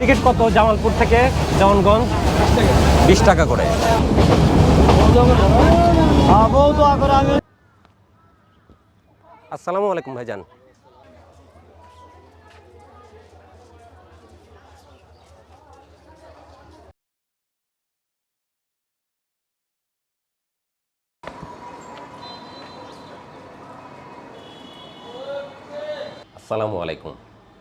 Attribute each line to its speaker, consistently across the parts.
Speaker 1: Ticket কত জামালপুর থেকে জামানগঞ্জ বিশ টাকা করে। আসসালামু আলাইকুম ভাইজান। আসসালামু আলাইকুম।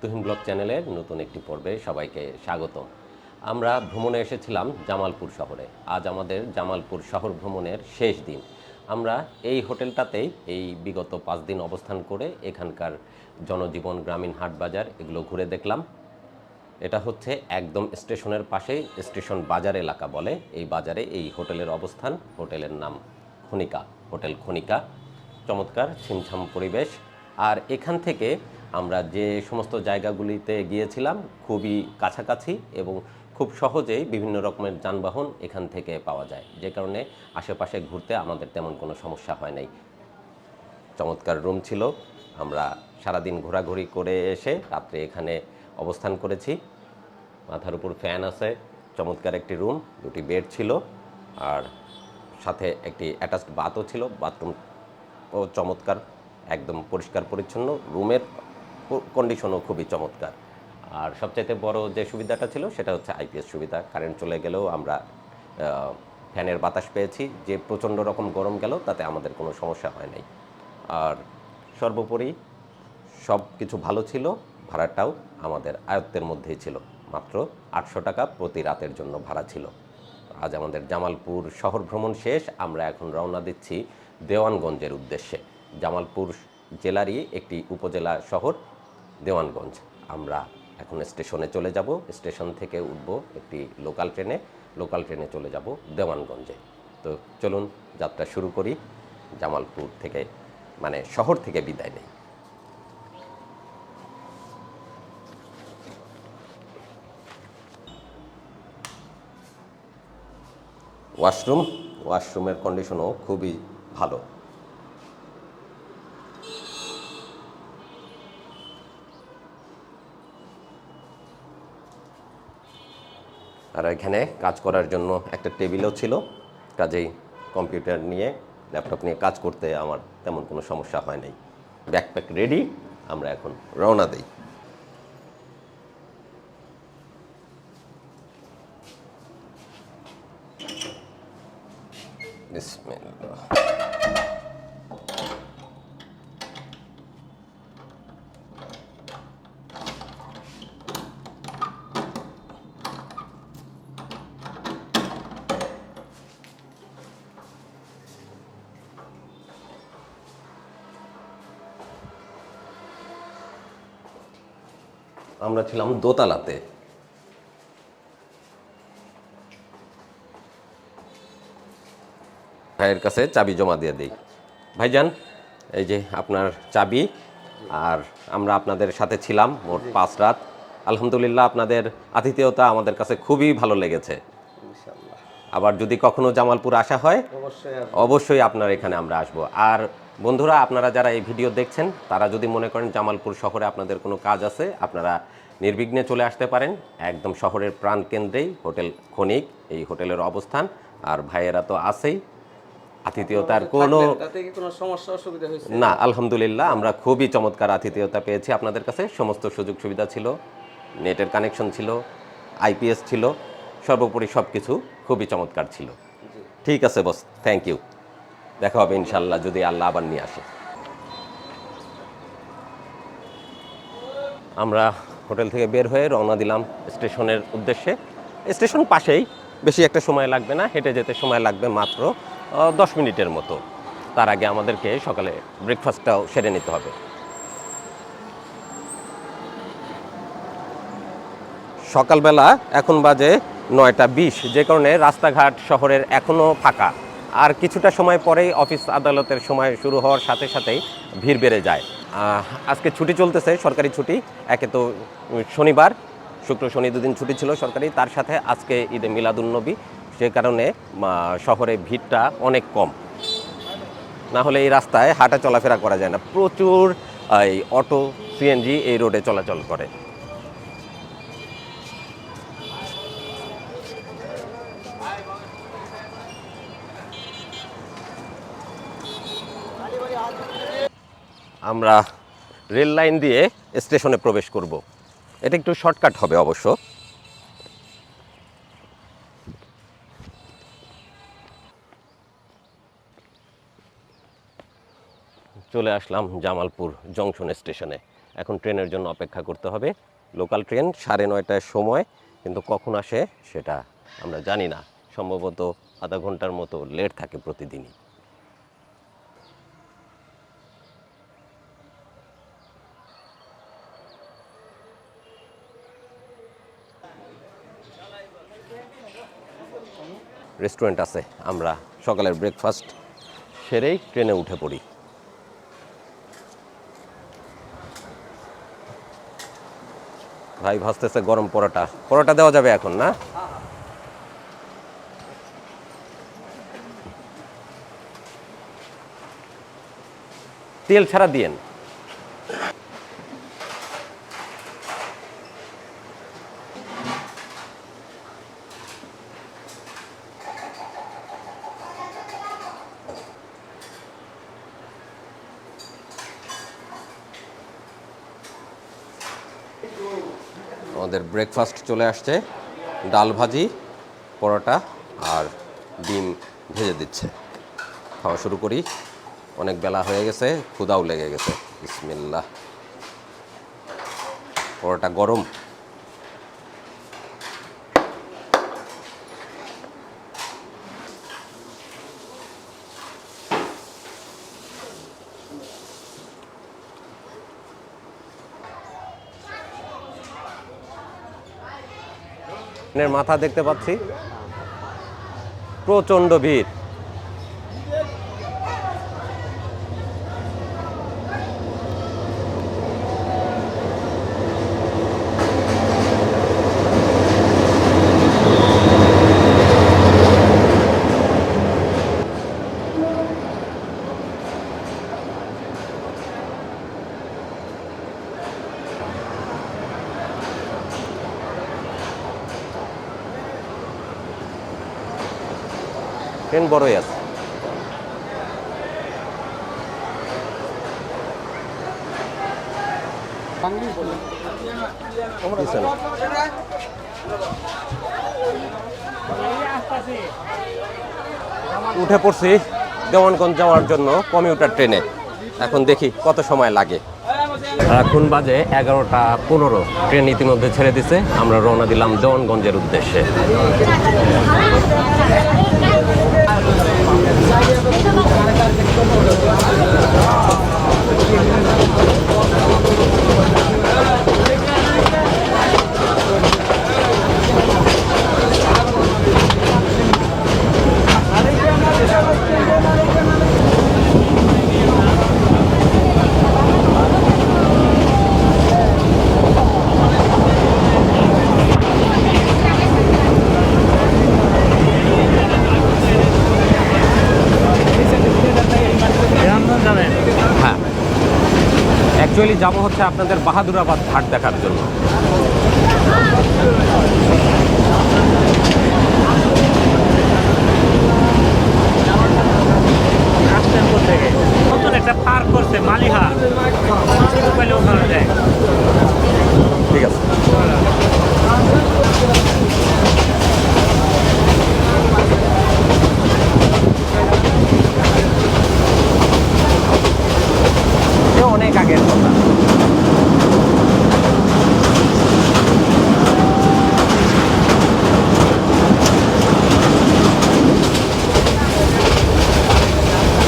Speaker 1: তুহিন ব্লগ চ্যানেলের নতুন একটি পর্বে সবাইকে স্বাগতম। আমরা ভ্রমণে এসেছিলাম জামালপুর শহরে। আজ আমাদের জামালপুর শহর ভ্রমণের শেষ দিন। আমরা এই হোটেলটাতেই এই বিগত পাঁচ দিন অবস্থান করে এখানকার জনজীবন, গ্রামীণ হাট বাজার এগুলো ঘুরে দেখলাম। এটা হচ্ছে একদম স্টেশনের পাশেই স্টেশন বাজার এলাকা বলে এই বাজারে এই হোটেলের অবস্থান। হোটেলের নাম খনিকা, হোটেল খনিকা। চমৎকার ছিমছাম পরিবেশ। আর এখান থেকে আমরা যে সমস্ত জায়গাগুলিতে গিয়েছিলাম খুবই কাছাকাছি এবং খুব সহজেই বিভিন্ন রকমের যানবাহন এখান থেকে পাওয়া যায়। যে কারণে আশেপাশে ঘুরতে আমাদের তেমন কোনো সমস্যা হয় নাই। চমৎকার রুম ছিল। আমরা সারাদিন ঘোরাঘুরি করে এসে রাত্রে এখানে অবস্থান করেছি। মাথার উপর ফ্যান আছে। চমৎকার একটি রুম, দুটি বেড ছিল আর সাথে একটি অ্যাটাচড বাথও ছিল। বাথরুম ও চমৎকার, একদম পরিষ্কার পরিচ্ছন্ন। রুমের কন্ডিশনও খুবই চমৎকার। আর সবচাইতে বড় যে সুবিধাটা ছিল, সেটা হচ্ছে আইপিএস সুবিধা। কারেন্ট চলে গেলেও আমরা ফ্যানের বাতাস পেয়েছি। যে প্রচণ্ড রকম গরম গেল, তাতে আমাদের কোনো সমস্যা হয় নাই। আর সর্বোপরি সব কিছু ভালো ছিল, ভাড়াটাও আমাদের আয়ত্তের মধ্যেই ছিল। মাত্র আটশো টাকা প্রতি রাতের জন্য ভাড়া ছিল। আজ আমাদের জামালপুর শহর ভ্রমণ শেষ, আমরা এখন রওনা দিচ্ছি দেওয়ানগঞ্জের উদ্দেশ্যে। জামালপুর জেলারই একটি উপজেলা শহর দেওয়ানগঞ্জ। আমরা এখন স্টেশনে চলে যাব। স্টেশন থেকে উঠব একটি লোকাল ট্রেনে। লোকাল ট্রেনে চলে যাব দেওয়ানগঞ্জে। তো চলুন যাত্রা শুরু করি। জামালপুর থেকে মানে শহর থেকে বিদায় নেই। ওয়াশরুম। ওয়াশরুমের কন্ডিশনও খুবই ভালো। আর এখানে কাজ করার জন্য একটা টেবিলও ছিল। কাজেই কম্পিউটার নিয়ে, ল্যাপটপ নিয়ে কাজ করতে আমার তেমন কোনো সমস্যা হয় নাই। ব্যাকপ্যাক রেডি, আমরা এখন রওনা দিই। বিসমিল্লাহ। আমরা ছিলাম দোতলাতে। ভাইয়ের কাছে চাবি জমা দিয়ে দিই। ভাইজান এই যে আপনার চাবি আর আমরা আপনাদের সাথে ছিলাম মোট পাঁচ রাত। আলহামদুলিল্লাহ আপনাদের আতিথেয়তা আমাদের কাছে খুবই ভালো লেগেছে। আবার যদি কখনো জামালপুর আসা হয় অবশ্যই আপনার এখানে আমরা আসব। আর বন্ধুরা আপনারা যারা এই ভিডিও দেখছেন তারা যদি মনে করেন জামালপুর শহরে আপনাদের কোনো কাজ আছে আপনারা নির্বিঘ্নে চলে আসতে পারেন। একদম শহরের প্রাণ কেন্দ্রেই হোটেল খনিক এই হোটেলের অবস্থান। আর ভাইয়েরা তো আছেই। আতিথেয়তার কোনো না আলহামদুলিল্লাহ আমরা খুবই চমৎকার আতিথেয়তা পেয়েছি আপনাদের কাছে। সমস্ত সুযোগ সুবিধা ছিল নেটের কানেকশন ছিল আইপিএস ছিল সর্বোপরি সব কিছু খুবই চমৎকার ছিল। ঠিক আছে বস থ্যাংক ইউ। দেখা হবে ইনশাল্লাহ যদি আল্লাহ আবার নিয়ে আসে। আমরা হোটেল থেকে বের হয়ে রওনা দিলাম স্টেশনের উদ্দেশ্যে। স্টেশন পাশেই, বেশি একটা সময় লাগবে না, হেঁটে যেতে সময় লাগবে মাত্র দশ মিনিটের মতো। তার আগে আমাদেরকে সকালে ব্রেকফাস্টটাও সেরে নিতে হবে। সকালবেলা এখন বাজে নয়টা বিশ, যে কারণে রাস্তাঘাট শহরের এখনও ফাঁকা। আর কিছুটা সময় পরেই অফিস আদালতের সময় শুরু হওয়ার সাথে সাথেই ভিড় বেড়ে যায়। আজকে ছুটি চলতেছে, সরকারি ছুটি। একে তো শনিবার, শুক্র, শনি দুদিন ছুটি ছিল সরকারি। তার সাথে আজকে ঈদে মিলাদুন্নবী। সে কারণে শহরে ভিড়টা অনেক কম। না হলে এই রাস্তায় হাঁটা চলাফেরা করা যায় না। প্রচুর, এই অটো, সিএনজি এই রোডে চলাচল করে। আমরা রেল লাইন দিয়ে স্টেশনে প্রবেশ করব। এটা একটু শর্টকাট হবে অবশ্য। চলে আসলাম জামালপুর জংশন স্টেশনে। এখন ট্রেনের জন্য অপেক্ষা করতে হবে। লোকাল ট্রেন সাড়ে নয়টার সময়, কিন্তু কখন আসে সেটা আমরা জানি না। সম্ভবত আধা ঘণ্টার মতো লেট থাকে প্রতিদিনই। রেস্টুরেন্ট আছে, আমরা সকালের ব্রেকফাস্ট সেরেই ট্রেনে উঠে পড়ি। ভাই ভাসতেছে গরম পরোটা। পরোটা দেওয়া যাবে এখন, না? তেল ছাড়া দিয়েন আমাদের ব্রেকফাস্ট চলে আসছে। ডাল ভাজি, পরোটা আর ডিম ভেজে দিচ্ছে। খাওয়া শুরু করি। অনেক বেলা হয়ে গেছে ক্ষুদাও লেগে গেছে। বিসমিল্লা পরোটা গরম। মাথা দেখতে পাচ্ছি। প্রচণ্ড ভিড়। ট্রেন বড়ই আছে। উঠে পড়ছি দেওয়ানগঞ্জ যাওয়ার জন্য কমিউটার ট্রেনে। এখন দেখি কত সময় লাগে। এখন বাজে এগারোটা পনেরো। ট্রেন ইতিমধ্যে ছেড়ে দিছে। আমরা রওনা দিলাম জওয়ানগঞ্জের উদ্দেশ্যে হ্যাঁ অ্যাকচুয়ালি যাব হচ্ছে আপনাদের বাহাদুরাবাদ ঘাট দেখার জন্য।
Speaker 2: নতুন একটা পার্ক করছে মালিহা।
Speaker 1: ঠিক আছে। অনেক আগের কথা।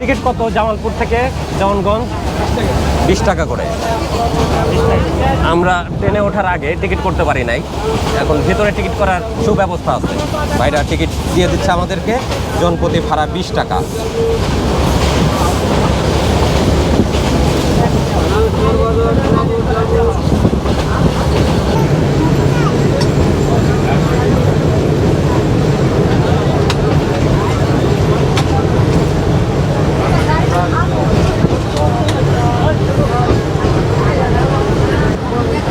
Speaker 1: টিকিট কত জামালপুর থেকে? দেওয়ানগঞ্জ বিশ টাকা করে। আমরা ট্রেনে ওঠার আগে টিকিট করতে পারি নাই। এখন ভেতরে টিকিট করার সুব্যবস্থা আছে। ভাইরা টিকিট দিয়ে দিচ্ছে আমাদেরকে। জনপ্রতি ভাড়া বিশ টাকা।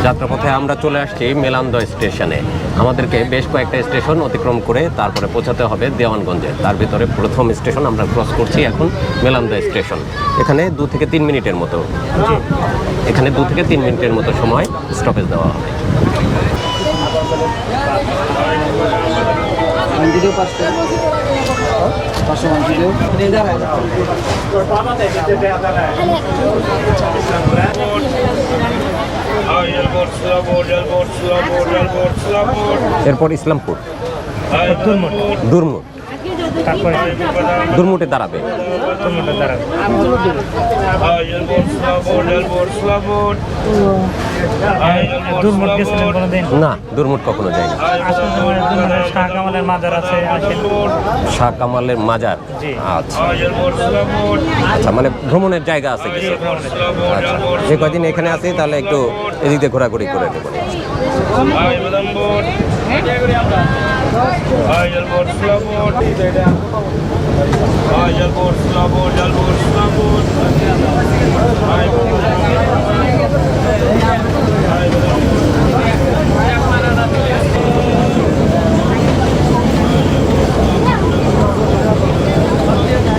Speaker 1: যাত্রাপথে আমরা চলে আসছি মেলান্দ স্টেশনে। আমাদেরকে বেশ কয়েকটা স্টেশন অতিক্রম করে তারপরে পৌঁছাতে হবে দেওয়ানগঞ্জে। তার ভিতরে প্রথম স্টেশন আমরা ক্রস করছি এখন মেলান্দ স্টেশন। এখানে দু থেকে তিন মিনিটের মতো। এখানে দু থেকে তিন মিনিটের মতো সময় স্টপেজ দেওয়া হবে. এরপর ইসলামপুর।
Speaker 2: দুর্মুট। তারপরে
Speaker 1: দুর্মুটে দাঁড়াবে।
Speaker 2: দুর্মট গেছিলেন কোনোদিন?
Speaker 1: না দুর্মুট কখনো যায়নি।
Speaker 2: আসলে শাহ কামালের মাজার আছে
Speaker 1: শাহ কামালের মাজার? আচ্ছা। আচ্ছা মানে ভ্রমণের জায়গা আছে কিছু? আচ্ছা। যে কয়দিন এখানে আছি তাহলে একটু এদিক দিয়ে ঘোরাঘুরি করে দেবো
Speaker 3: Jalbur Selabur. Jalbur Selabur, Jalbur Selabur. Thank you.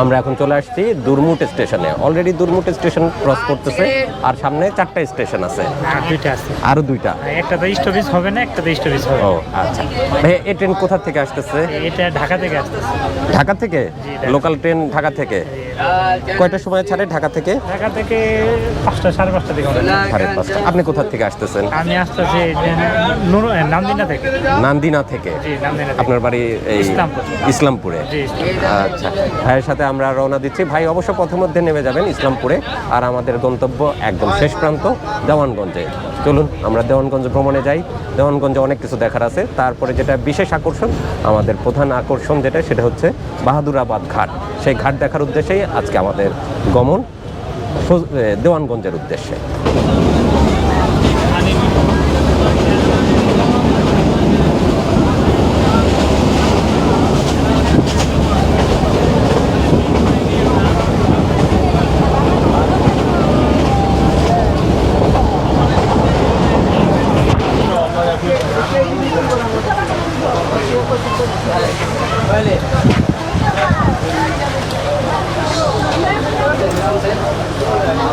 Speaker 1: আমরা এখন চলে আসছি দুর্মুট স্টেশনে। অলরেডি দুর্মুট স্টেশন ক্রস করতেছে আর সামনে চারটা স্টেশন আছে।
Speaker 2: দুইটা আছে।
Speaker 1: আরও দুইটা?
Speaker 2: একটা তো স্টপেজ হবে না একটা তো স্টপেজ হবে।
Speaker 1: ও আচ্ছা। ভাই এই ট্রেন কোথা থেকে আসতেছে?
Speaker 2: এটা ঢাকা থেকে আসতেছে।
Speaker 1: ঢাকা থেকে? লোকাল ট্রেন ঢাকা থেকে? কয়টার সময় ছাড়ে ঢাকা থেকে?
Speaker 2: ঢাকা থেকে পাঁচটা সাড়ে পাঁচটা দিকে
Speaker 1: সাড়ে পাঁচটা। আপনি কোথা থেকে আসতেছেন?
Speaker 2: আমি আসতেছি নামদিনা থেকে।
Speaker 1: নান্দিনা থেকে? আপনার বাড়ি এই
Speaker 2: ইসলামপুরে।
Speaker 1: আচ্ছা। ভাইয়ের সাথে আমরা রওনা দিচ্ছি। ভাই অবশ্য পথের মধ্যে নেমে যাবেন ইসলামপুরে। আর আমাদের গন্তব্য একদম শেষ প্রান্ত দেওয়ানগঞ্জে। চলুন আমরা দেওয়ানগঞ্জ ভ্রমণে যাই। দেওয়ানগঞ্জে অনেক কিছু দেখার আছে। তারপরে যেটা বিশেষ আকর্ষণ আমাদের প্রধান আকর্ষণ যেটা সেটা হচ্ছে বাহাদুরাবাদ ঘাট। সেই ঘাট দেখার উদ্দেশ্যেই আজকে আমাদের গমন দেওয়ানগঞ্জের উদ্দেশ্যে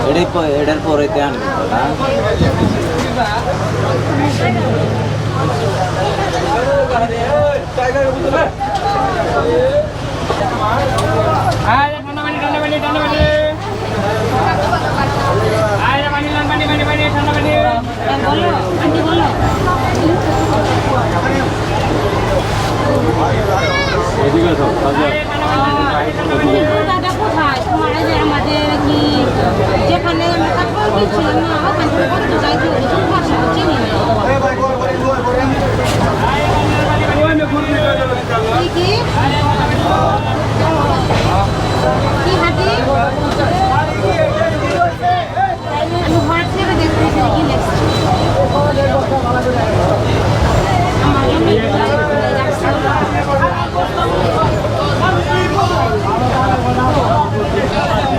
Speaker 4: এটাই প- এটার পরে দেন
Speaker 5: বলো আন্টি বলো দাদা কোথায় তোমার এই যে আমাদের কি যেখানে তারপর গেছিলাম না ওখান থেকে কত যাইতে হবে তুমি ভাষা চিনি না কি কি কি হাতি আমি হোয়াটসঅ্যাপে দেখতেছি কি লেখছে আমার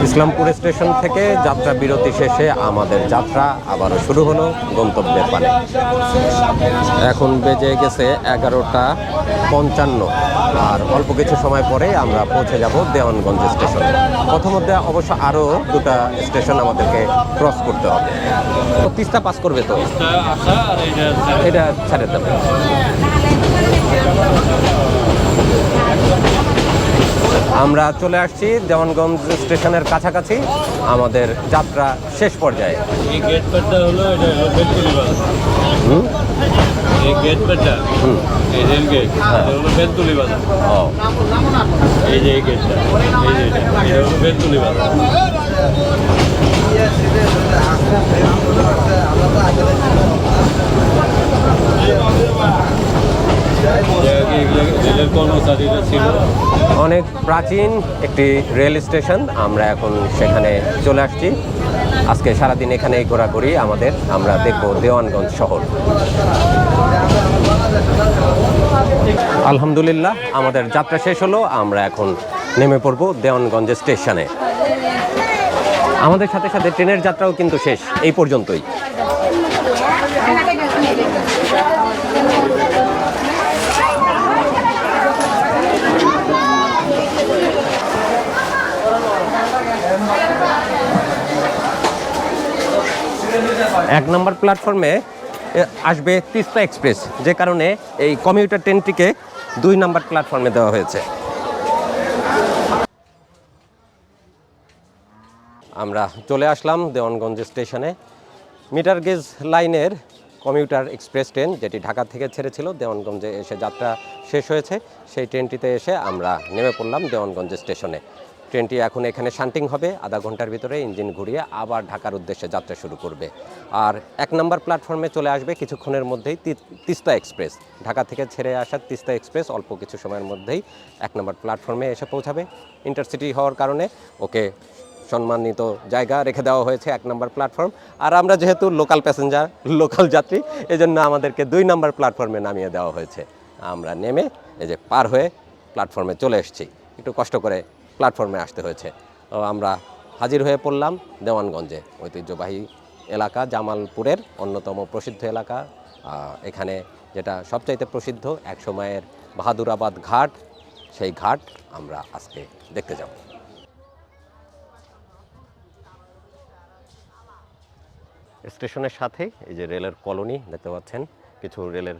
Speaker 5: জন্য
Speaker 1: ইসলামপুর স্টেশন থেকে যাত্রা বিরতি শেষে আমাদের যাত্রা আবারও শুরু হলো গন্তব্যের পানে। এখন বেজে গেছে এগারোটা পঞ্চান্ন আর অল্প কিছু সময় পরে আমরা পৌঁছে যাব দেওয়ানগঞ্জ স্টেশনে। প্রথমধ্যে অবশ্য আরও দুটা স্টেশন আমাদেরকে ক্রস করতে হবে। তো তিস্তা পাস করবে তো? এটা ছেড়ে দেবে। আমরা চলে আসছি দেওয়ানগঞ্জ স্টেশনের কাছাকাছি। আমাদের যাত্রা শেষ পর্যায়ে।
Speaker 3: এই রেলের কর্মচারীরা ছিল।
Speaker 1: অনেক প্রাচীন একটি রেল স্টেশন। আমরা এখন সেখানে চলে আসছি। আজকে সারাদিন এখানেই ঘোরাঘুরি আমাদের। আমরা দেখব দেওয়ানগঞ্জ শহর। আলহামদুলিল্লাহ, আমাদের যাত্রা শেষ হলো। আমরা এখন নেমে পড়ব দেওয়ানগঞ্জ স্টেশনে। আমাদের সাথে সাথে ট্রেনের যাত্রাও কিন্তু শেষ। এই পর্যন্তই। এক নম্বর প্ল্যাটফর্মে আসবে তিস্তা এক্সপ্রেস, যে কারণে এই কমিউটার ট্রেনটিকে দুই নম্বর প্ল্যাটফর্মে দেওয়া হয়েছে। আমরা চলে আসলাম দেওয়ানগঞ্জ স্টেশনে। মিটার গেজ লাইনের কমিউটার এক্সপ্রেস ট্রেন যেটি ঢাকা থেকে ছেড়েছিল, দেওয়ানগঞ্জে এসে যাত্রা শেষ হয়েছে। সেই ট্রেনটিতে এসে আমরা নেমে পড়লাম দেওয়ানগঞ্জ স্টেশনে। ট্রেনটি এখন এখানে শান্টিং হবে। আধা ঘণ্টার ভিতরে ইঞ্জিন ঘুরিয়ে আবার ঢাকার উদ্দেশ্যে যাত্রা শুরু করবে। আর এক নম্বর প্ল্যাটফর্মে চলে আসবে কিছুক্ষণের মধ্যেই তিস্তা এক্সপ্রেস। ঢাকা থেকে ছেড়ে আসা তিস্তা এক্সপ্রেস অল্প কিছু সময়ের মধ্যেই এক নম্বর প্ল্যাটফর্মে এসে পৌঁছাবে। ইন্টারসিটি হওয়ার কারণে ওকে সম্মানিত জায়গা রেখে দেওয়া হয়েছে এক নম্বর প্ল্যাটফর্ম। আর আমরা যেহেতু লোকাল প্যাসেঞ্জার, লোকাল যাত্রী, এজন্য আমাদেরকে দুই নম্বর প্ল্যাটফর্মে নামিয়ে দেওয়া হয়েছে। আমরা নেমে এই যে পার হয়ে প্ল্যাটফর্মে চলে এসেছি। একটু কষ্ট করে প্ল্যাটফর্মে আসতে হয়েছে। তো আমরা হাজির হয়ে পড়লাম দেওয়ানগঞ্জে। ঐতিহ্যবাহী এলাকা জামালপুরের অন্যতম প্রসিদ্ধ এলাকা। এখানে যেটা সবচাইতে প্রসিদ্ধ এক সময়ের বাহাদুরাবাদ ঘাট, সেই ঘাট আমরা আজকে দেখতে যাব। স্টেশনের সাথে এই যে রেলের কলোনি দেখতে পাচ্ছেন, কিছু রেলের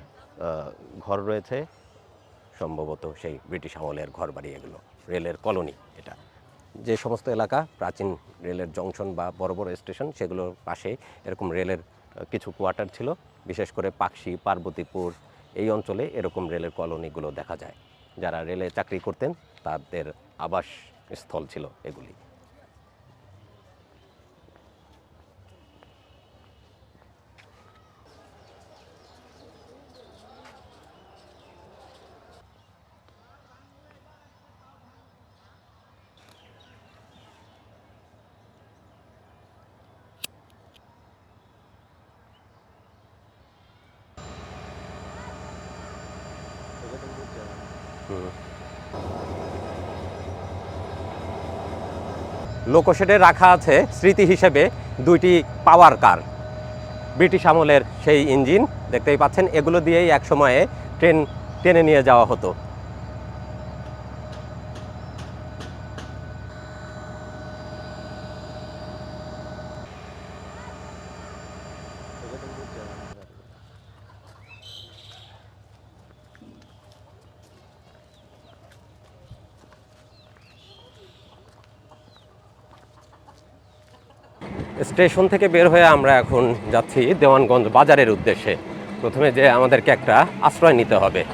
Speaker 1: ঘর রয়েছে। সম্ভবত সেই ব্রিটিশ আমলের ঘর বাড়ি এগুলো, রেলের কলোনি এটা। যে সমস্ত এলাকা, প্রাচীন রেলের জংশন বা বড় বড় স্টেশন, সেগুলোর পাশে এরকম রেলের কিছু কোয়ার্টার ছিল। বিশেষ করে পাকশি পার্বতীপুর, এই অঞ্চলে এরকম রেলের কলোনিগুলো দেখা যায়। যারা রেলে চাকরি করতেন, তাদের আবাস স্থল ছিল এগুলি। লোকোশেডে রাখা আছে স্মৃতি হিসেবে দুইটি পাওয়ার কার। ব্রিটিশ আমলের সেই ইঞ্জিন, দেখতেই পাচ্ছেন, এগুলো দিয়েই এক সময়ে ট্রেন টেনে নিয়ে যাওয়া হতো। স্টেশন থেকে বের হয়ে আমরা এখন যাচ্ছি দেওয়ানগঞ্জ বাজারের উদ্দেশ্যে। প্রথমে যে আমাদেরকে একটা আশ্রয় নিতে হবে।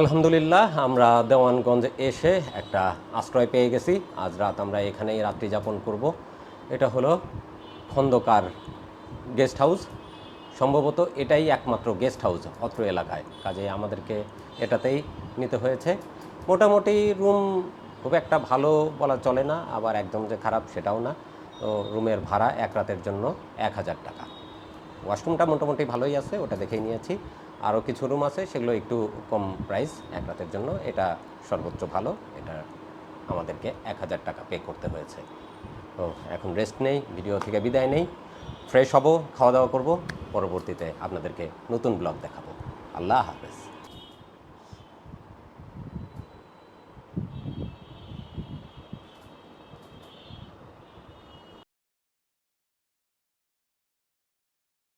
Speaker 1: আলহামদুলিল্লাহ, আমরা দেওয়ানগঞ্জে এসে একটা আশ্রয় পেয়ে গেছি। আজ রাত আমরা এখানেই রাত্রি যাপন করব। এটা হলো খন্দকার গেস্ট হাউস। সম্ভবত এটাই একমাত্র গেস্ট হাউস অত্র এলাকায়। কাজে আমাদেরকে এটাতেই নিতে হয়েছে। মোটামুটি রুম খুব একটা ভালো বলা চলে না, আবার একদম যে খারাপ সেটাও না। তো রুমের ভাড়া এক রাতের জন্য এক হাজার টাকা। ওয়াশরুমটা মোটামুটি ভালোই আছে, ওটা দেখেই নিয়েছি। আরও কিছু রুম আছে, সেগুলো একটু কম প্রাইস এক রাতের জন্য। এটা সর্বোচ্চ ভালো। এটা আমাদেরকে এক হাজার টাকা পে করতে হয়েছে। তো এখন রেস্ট নেই ভিডিও থেকে বিদায় নেই। ফ্রেশ হব খাওয়া দাওয়া করব। পরবর্তীতে আপনাদেরকে নতুন ব্লগ দেখাবো। আল্লাহ হাফেজ।